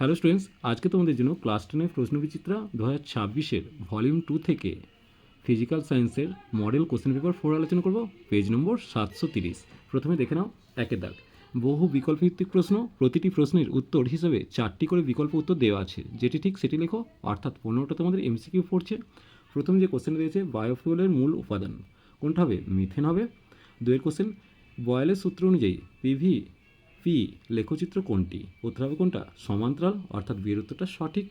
Hello students আজকে তোমাদের জন্য ক্লাস টেনের প্রশ্নবিচিত্রা দু হাজার ছাব্বিশের ভলিউম টু থেকে ফিজিক্যাল সায়েন্সের মডেল কোশ্চেন পেপার ফোর আলোচনা করব পেজ নম্বর সাতশো তিরিশ। প্রথমে দেখে নাও, একের দাগ। বহু বিকল্পভিত্তিক প্রশ্ন, প্রতিটি প্রশ্নের উত্তর হিসেবে চারটি করে বিকল্প উত্তর দেওয়া আছে। যেটি ঠিক সেটি লেখো, অর্থাৎ পনেরোটা তোমাদের এমসিকিউ পড়ছে। প্রথম যে কোশ্চেন দিয়েছে বায়োফুয়েলের মূল উপাদান। কোনটা হবে? মিথেন হবে। দুয়ের কোশ্চেন বয়েলের সূত্র অনুযায়ী পিভি পি লেখচিত্র কোনটি? উত্তর হবে কোনটা? সমান্তরাল, অর্থাৎ বিয়ের সঠিক।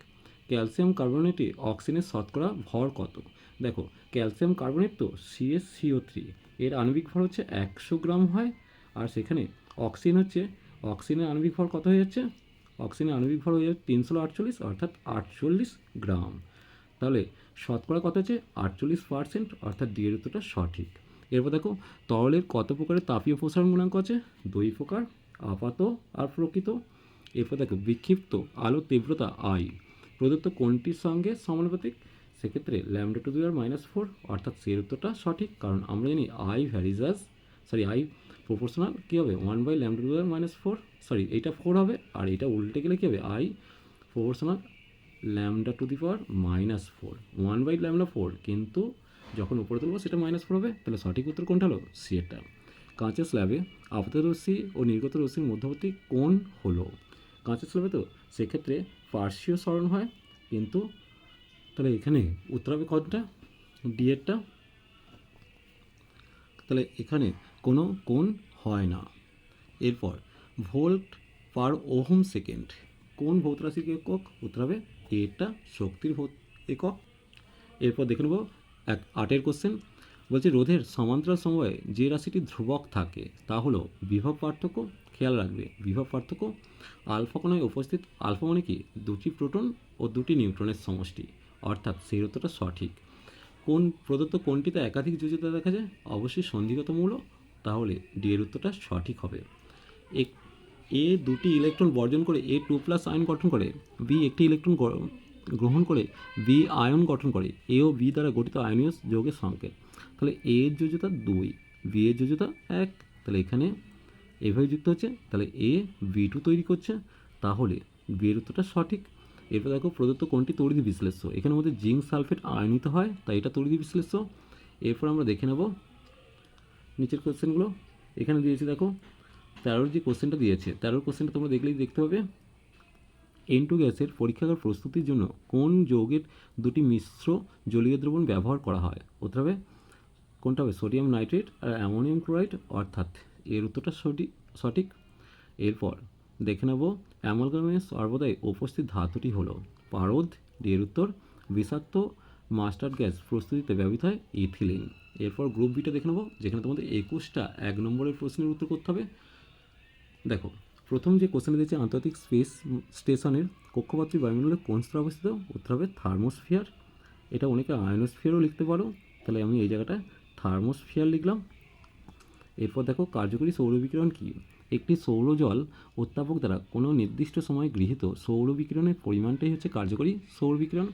ক্যালসিয়াম কার্বনেটে অক্সিজেনের শতকরা ভর কত? দেখো, ক্যালসিয়াম কার্বনেট তো সিএস সিও থ্রি এর আণবিক ভর হচ্ছে একশো গ্রাম হয়, আর সেখানে অক্সিজেন হচ্ছে, অক্সিজেনের আণবিক ভর কত হয়ে যাচ্ছে? অক্সিজেনের আণবিক ভর হয়ে যাচ্ছে তিনশো আটচল্লিশ, অর্থাৎ আটচল্লিশ গ্রাম। তাহলে শতকরা কত হচ্ছে? আটচল্লিশ পার্সেন্ট অর্থাৎ ডি এর উত্তরটা সঠিক। এরপর দেখো, তরলের কত প্রকারের তাপীয় প্রসারণ গুণাঙ্ক আছে? দুই প্রকার। আপাত আর প্রকৃত। এরপর দেখো, বিক্ষিপ্ত আলোর তীব্রতা আই প্রদত্ত কোনটির সঙ্গে সমানুপাতিক? সেক্ষেত্রে ল্যামডা টু দুই আর মাইনাস ফোর, অর্থাৎ সের উত্তরটা সঠিক। কারণ আমরা জানি I varies as sorry I proportional কী হবে? ওয়ান বাই ল্যামডা টু আর মাইনাস ফোর সরি এইটা ফোর হবে, আর এটা উল্টে গেলে কী হবে? I proportional lambda to the power minus four. One by lambda four, কিন্তু যখন উপরে তুলবো সেটা মাইনাস ফোর হবে, তাহলে সঠিক উত্তর কোনটা হলো? সি এটা কাঁচের স্ল্যাবে আপাত রশ্মি ও নির্গত রশ্মির মধ্যবর্তী কোণ হলো। কাঁচের স্ল্যাবে তো সেক্ষেত্রে পার্শ্বীয় স্মরণ হয়, কিন্তু তাহলে এখানে উত্তর হবে কতটা? ডিএরটা তাহলে এখানে কোনো কোণ হয় না। এরপর ভোল্ট পার ওহম সেকেন্ড। কোন ভৌত রাশির একক? উত্তর হবে এটা শক্তির ভৌত একক। এরপর দেখে নেব এক আটের কোশ্চেন বলছে, রোধের সমান্তরাল সময়ে যে রাশিটি ধ্রুবক থাকে, তা হলো বিভব পার্থক্য, খেয়াল রাখবে, বিভব পার্থক্য, আলফা কোণায় উপস্থিত, আলফা মানে কি? দুটি প্রোটন ও দুটি নিউট্রনের সমষ্টি, অর্থাৎ সেই উত্তরটা সঠিক। কোন প্রদত্ত কোনটিতে একাধিক যোজিতা দেখা যায়? অবশ্যই সন্ধিগত মূল, তাহলে ডি এর উত্তরটা সঠিক হবে। এক, এ দুটি ইলেকট্রন বর্জন করে এ টু প্লাস আয়ন গঠন করে বি একটি ইলেকট্রন গ্রহণ করে বি আয়ন গঠন করে এ ও বি দ্বারা গঠিত আয়নীয় যৌগের সংকেত তাহলে এ এর যোজ্যতা দুই বি এর যোজ্যতা এক। তাহলে এখানে এভাবে যুক্ত হচ্ছে, তাহলে এ বি টু তৈরি করছে, তাহলে বি এর উত্তরটা সঠিক। এরপর দেখো প্রদত্ত কোনটি তড়িৎ বিশ্লেষ্য, এখানে মধ্যে জিঙ্ক সালফেট আয়নিত হয়, তাই এটা তড়িৎ বিশ্লেষ্য। এরপর আমরা দেখে নেব নিচের কোশ্চেনগুলো এখানে দিয়েছে দেখো, তেরোর যে কোশ্চেনটা দিয়েছে, তেরোর কোশ্চেনটা তোমরা দেখলেই দেখতে হবে এন টু গ্যাসের পরীক্ষাগার প্রস্তুতির জন্য কোন যৌগের দুটি মিশ্র জলীয় দ্রবণ ব্যবহার করা হয়? উত্তর হবে কোনটা হবে? সোডিয়াম নাইট্রেট আর অ্যামোনিয়াম ক্লোরাইড? অর্থাৎ এর উত্তরটা সঠিক সঠিক। এরপর দেখে নেব অ্যামালগামে সর্বদাই উপস্থিত ধাতুটি হলো পারদ এর উত্তর, বিষাক্ত মাস্টার্ড গ্যাস প্রস্তুতিতে ব্যবহৃত হয় ইথিলিন। এরপর গ্রুপ বিটা দেখে নেব, যেখানে তোমাদের একুশটা এক নম্বরের প্রশ্নের উত্তর করতে হবে। দেখো, প্রথম যে কোশ্চেন দিয়েছে আন্তর্জাতিক স্পেস স্টেশনের কক্ষপথটির বায়ুমণ্ডলে কোন স্তরে অবস্থিত? উত্তর হবে থার্মোস্ফিয়ার। এটা অনেকে আয়নোস্ফিয়ারও লিখতে পারো। তাহলে আমি এই জায়গাটা থার্মোস্ফিয়ার লিখলাম। এরপর দেখো কার্যকরী সৌর বিকিরণ কী? একটি সৌর জল উত্তাপক দ্বারা কোনো নির্দিষ্ট সময়ে গৃহীত সৌর বিকিরণের পরিমাণটাই হচ্ছে কার্যকরী সৌর বিকিরণ।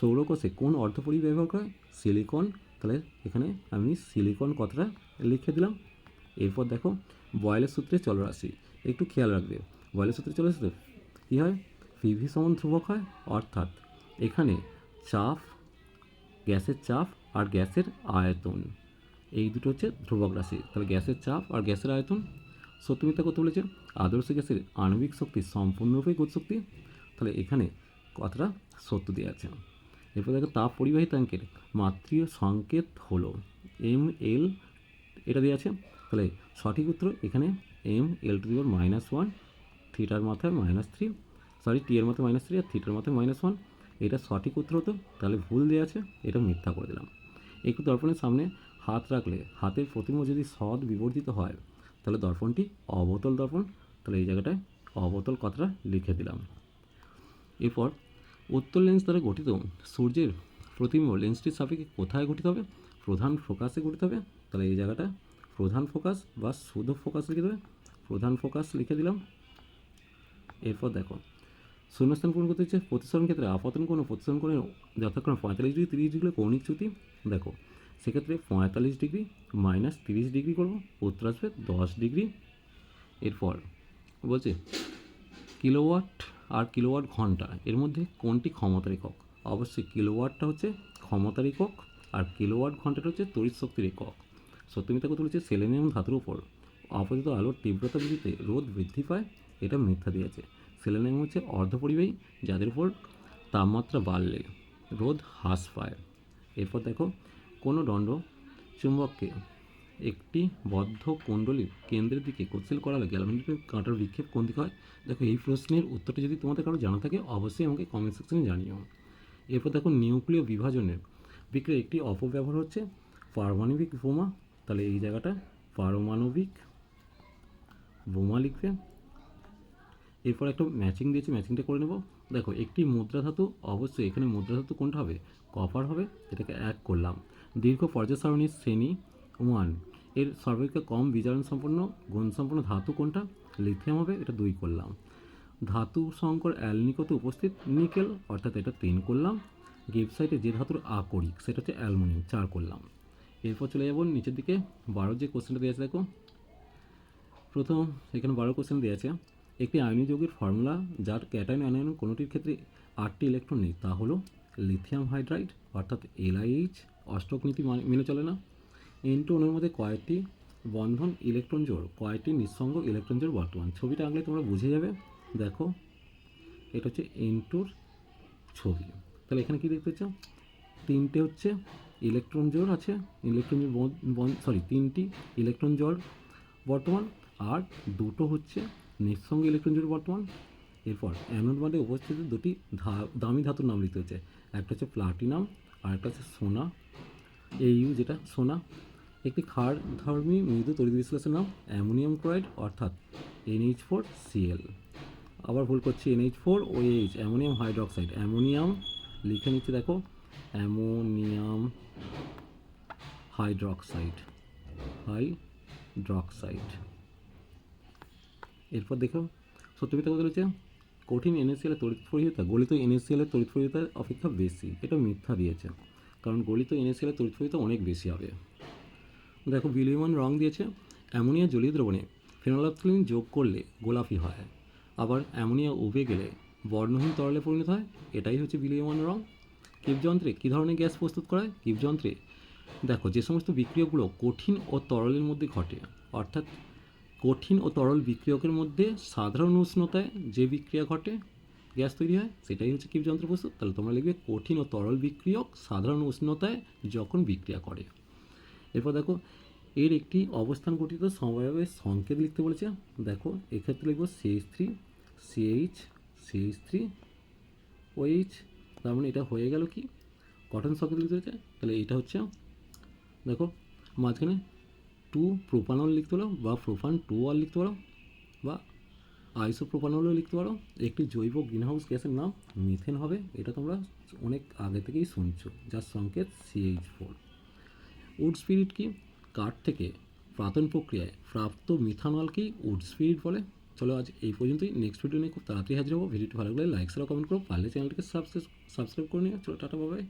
সৌরকোষে কোন অর্ধপরিবাহী ব্যবহার করে সিলিকন। তাহলে এখানে আমি সিলিকন কথাটা লিখে দিলাম। এরপর দেখো বয়েলের সূত্রে চলরাশি। একটু খেয়াল রাখবে। বয়েলের সূত্রে চলরাশি তো কী হয়? পিভি সমান ধ্রুবক হয়। অর্থাৎ এখানে চাপ, গ্যাসের চাপ আর গ্যাসের আয়তন। এই দুটো হচ্ছে ধ্রুবক রাশি। তাহলে গ্যাসের চাপ আর গ্যাসের আয়তন। সত্য মিথ্যা কত বলেছে আদর্শ গ্যাসের আণবিক শক্তি সম্পূর্ণরূপে গতিশক্তি তাহলে এখানে কথাটা সত্য দেওয়া আছে। এরপর দেখো, তাপ পরিবাহী ট্যাঙ্কের মাতৃয় সংকেত হলো এম এল, এটা দেওয়া আছে। তাহলে সঠিক উত্তর এখানে এম এল টু দিবার মাইনাস ওয়ান, থিটার মাথায় মাইনাস থ্রি, সরি, টি এর মাথায় মাইনাস থ্রি আর থিটার মাথায় মাইনাস ওয়ান। এটা সঠিক উত্তর হতো। তাহলে ভুল দেওয়া আছে, এটা মিথ্যা করে দিলাম। একটু দর্পণের সামনে হাত রাখলে হাতের প্রতিমা যদি সৎ বিবর্তিত হয়, তাহলে দর্পণটি অবতল দর্পণ। তাহলে এই জায়গাটায় অবতল কথাটা লিখে দিলাম। এরপর উত্তর লেন্স দ্বারা গঠিত সূর্যের প্রতিবিম্ব লেন্সটির সাপেক্ষে কোথায় গঠিত হবে? প্রধান ফোকাসে গঠিত হবে। তাহলে এই জায়গাটা প্রধান ফোকাস বা শুধু ফোকাস লিখে দেবে। প্রধান ফোকাস লিখে দিলাম। এরপর দেখো শূন্যস্থান পূরণ করতে হচ্ছে, প্রতিসরণ ক্ষেত্রে আপতন ও প্রতিসরণ কোণের যথাক্রমে পঁয়তাল্লিশ ডিগ্রি, তিরিশ ডিগ্রি কৌণিক চ্যুতি, দেখো, সেক্ষেত্রে পঁয়তাল্লিশ ডিগ্রি মাইনাস তিরিশ ডিগ্রি করব, উত্তর আসবে দশ ডিগ্রি। এরপর বলছে, কিলোওয়াট আর কিলোওয়াট ঘণ্টা, এর মধ্যে কোনটি ক্ষমতার একক অবশ্যই কিলোওয়াটটা হচ্ছে ক্ষমতার একক আর কিলোওয়াট ঘন্টাটা হচ্ছে তড়িৎ শক্তির একক। সত্যমিতা কথা বলেছে, সেলেনিয়াম ধাতুর উপর অপরিত আলোর তীব্রতা বৃদ্ধিতে রোদ বৃদ্ধি পায়, এটা মিথ্যা দিয়েছে। সেলেনিয়াম হচ্ছে অর্ধপরিবাহী যাদের উপর তাপমাত্রা বাড়লে রোদ হ্রাস পায়। এরপর দেখো, কোনো দণ্ড চুম্বককে একটি বদ্ধ কুণ্ডলীর কেন্দ্রের দিকে গতিশীল করালে গ্যালভানিকের কাঁটার বিক্ষেপ কোন দিকে হয়? দেখো, এই প্রশ্নের উত্তরটা যদি তোমাদের কারও জানা থাকে, অবশ্যই আমাকে কমেন্ট সেকশনে জানিও। এরপর দেখো নিউক্লিয় বিভাজনের বিক্রিয়া একটি অপব্যবহার হচ্ছে, পারমাণবিক বোমা। তাহলে এই জায়গাটা পারমাণবিক বোমা লিখবে। এরপর একটা ম্যাচিং দিয়েছে ম্যাচিংটা করে নেব। দেখো, একটি মুদ্রা ধাতু, অবশ্যই এখানে মুদ্রা ধাতু কোনটা হবে? কপার হবে এটাকে এক করলাম। দীর্ঘ পর্যায় শ্রেণি ওয়ানের সর্বাপেক্ষা কম বিজারণ সম্পন্ন গুণসম্পন্ন ধাতু কোনটা? লিথিয়াম হবে, এটা দুই করলাম। ধাতু সংকর অ্যালনিকোতে উপস্থিত নিকেল অর্থাৎ এটা তিন করলাম। গিবসাইটে যে ধাতুর আকরিক, সেটা হচ্ছে অ্যালুমিনিয়াম চার করলাম। এরপর চলে যাব নিচের দিকে। বারো যে কোশ্চেনটা দেওয়া আছে, দেখো। প্রথম, এখানে বারো কোশ্চেন দেওয়া আছে। একটি আয়নীয় যৌগের ফর্মুলা যার ক্যাটায়ন আয়ন কোনোটির ক্ষেত্রে আটটি ইলেকট্রন নেই। তা হলো লিথিয়াম হাইড্রাইড, অর্থাৎ এলআইএইচ অষ্টক নীতি মানে- চলে না। এনটু অণুর মধ্যে কয়েকটি বন্ধন ইলেকট্রন জোড়, কয়েকটি নিঃসঙ্গ ইলেকট্রন জোড় বর্তমান। ছবিটা আঁকলে তোমরা বুঝে যাবে। দেখো, এটা হচ্ছে এনটুর ছবি। তাহলে এখানে কী দেখতে পাচ্ছ তিনটে হচ্ছে ইলেকট্রন জোড় আছে, ইলেকট্রন সরি তিনটি ইলেকট্রন জোড় বর্তমান, আর দুটো হচ্ছে নিঃসঙ্গ ইলেকট্রন জোড় বর্তমান। এরপর অ্যানোড বাদে উপস্থিত দুটি ধা- দামি ধাতুর নাম লিখতে হচ্ছে। একটা হচ্ছে প্লাটিনাম আর একটা হচ্ছে সোনা এইউ যেটা সোনা একটি ক্ষার ধর্মী মৃদু তড়িৎ বিশ্লেষণের নাম অ্যামোনিয়াম ক্লোরাইড, অর্থাৎ এনএইচ ফোর সিএল আবার ভুল করছি, NH four OH ammonium hydroxide. Ammonium, লিখে নিচ্ছে দেখো, অ্যামোনিয়াম হাইড্রক্সাইড হাইড্রক্সাইড। এরপর দেখো সত্যমিতা কথা বলেছে কঠিন এনএসিএল এর তড়িৎ পরিহিতা গলিত এনএসিএল এর তড়িৎ পরিহিতা অপেক্ষা বেশি। এটা মিথ্যা দিয়েছে, কারণ গলিত এনএসিএল এর তড়িৎ পরিহিতা অনেক বেশি হবে। দেখো বিলিয়মান রং দিয়েছে, অ্যামোনিয়া জলীয় দ্রবণে ফেনলাফথলিন যোগ করলে গোলাপি হয়। আবার অ্যামোনিয়া উবে গেলে বর্ণহীন তরলে পরিণত হয়, এটাই হচ্ছে বিলিয়মান রং। কিপযন্ত্রে কী ধরনের গ্যাস প্রস্তুত করা হয় কিপযন্ত্রে দেখো, যে সমস্ত বিক্রিয়াগুলো কঠিন ও তরলের মধ্যে ঘটে, অর্থাৎ কঠিন ও তরল বিক্রিয়কের মধ্যে সাধারণ উষ্ণতায় যে বিক্রিয়া ঘটে, গ্যাস তৈরি হয়, সেটাই হচ্ছে কিপযন্ত্র প্রস্তুত তাহলে তোমরা লিখবে কঠিন ও তরল বিক্রিয়ক সাধারণ উষ্ণতায় যখন বিক্রিয়া করে। এরপর দেখো, এর একটি অবস্থান গঠিত সমবায়ের সংকেত লিখতে বলেছে। দেখো, এক্ষেত্রে লিখব CH three CH CH three OH তার মানে এটা হয়ে গেল কি? কটন সংকেত লিখতে হচ্ছে তাহলে এটা হচ্ছে, দেখো, মাঝখানে টু প্রোপানল লিখতে পারো বা প্রোপান টু অল লিখতে পারো বা আইসো প্রোপানলও লিখতে পারো। একটি জৈব গ্রিনহাউস গ্যাসের নাম মিথেন হবে। এটা তোমরা অনেক আগে থেকেই শুনছো। যার সংকেত সিএইচ ফোর উড স্পিরিট কি? কাঠ থেকে প্রাতন প্রক্রিয়ায় প্রাপ্ত মিথানলকেই উড স্পিরিট বলে। চলো আজ এই পর্যন্তই। নেক্সট ভিডিও নিয়ে খুব তাড়াতাড়ি হাজির হব। ভিডিওটি ভালো লাগলে লাইক সারা কমেন্ট করো। পারলে চ্যানেলটিকে সাবস্ক্রাইব সাবস্ক্রাইব করে নিও। চলো, টাটা বাবাই